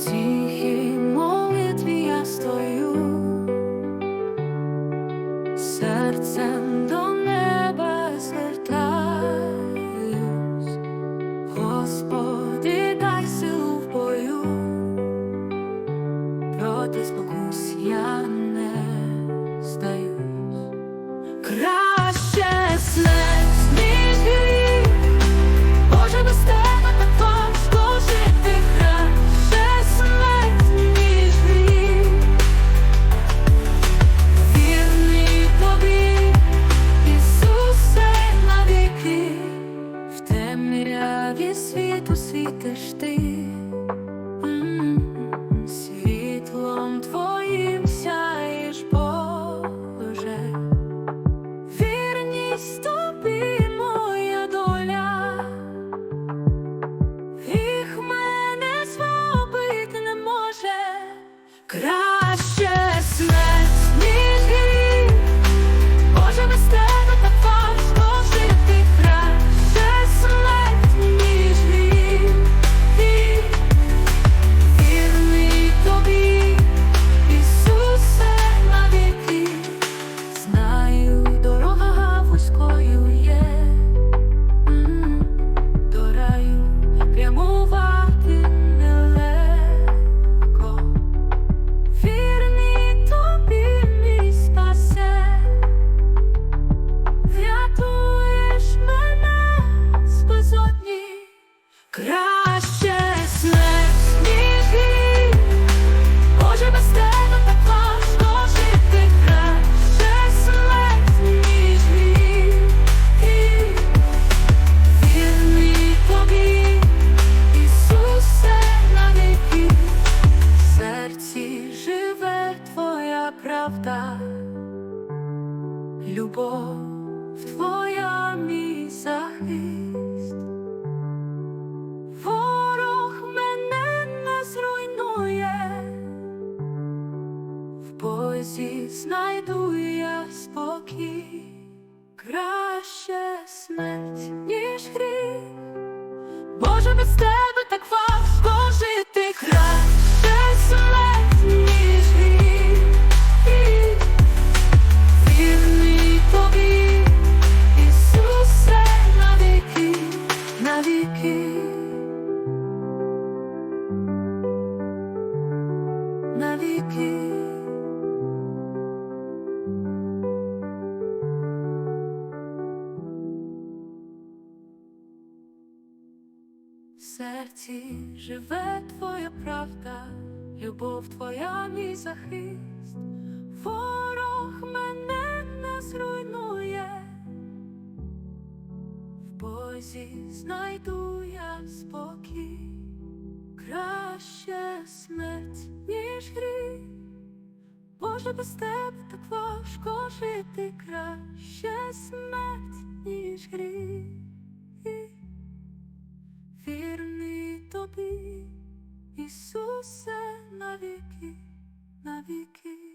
情。темряві світу світиш ти. Краще смерть, ніж він Боже, без тебе так важко жити. Краще смерть, ніж він Вірний тобі, Ісусе, на В серці живе твоя правда. Любов. Бозі знайду я спокій, краще смерть, ніж гріх. Боже, без тебе так важко жити краще смерть, ніж гріх. Вірний тобі, Ісусе, навіки, навіки. Серці живе твоя правда, любов твоя мій захист, ворог мене не зруйнує, в Бозі знайду я спокій, краще смерть, ніж гріх. Боже, без тебе так важко жити, краще смерть, ніж гріх. Вірний тобі, Ісусе, навіки, навіки.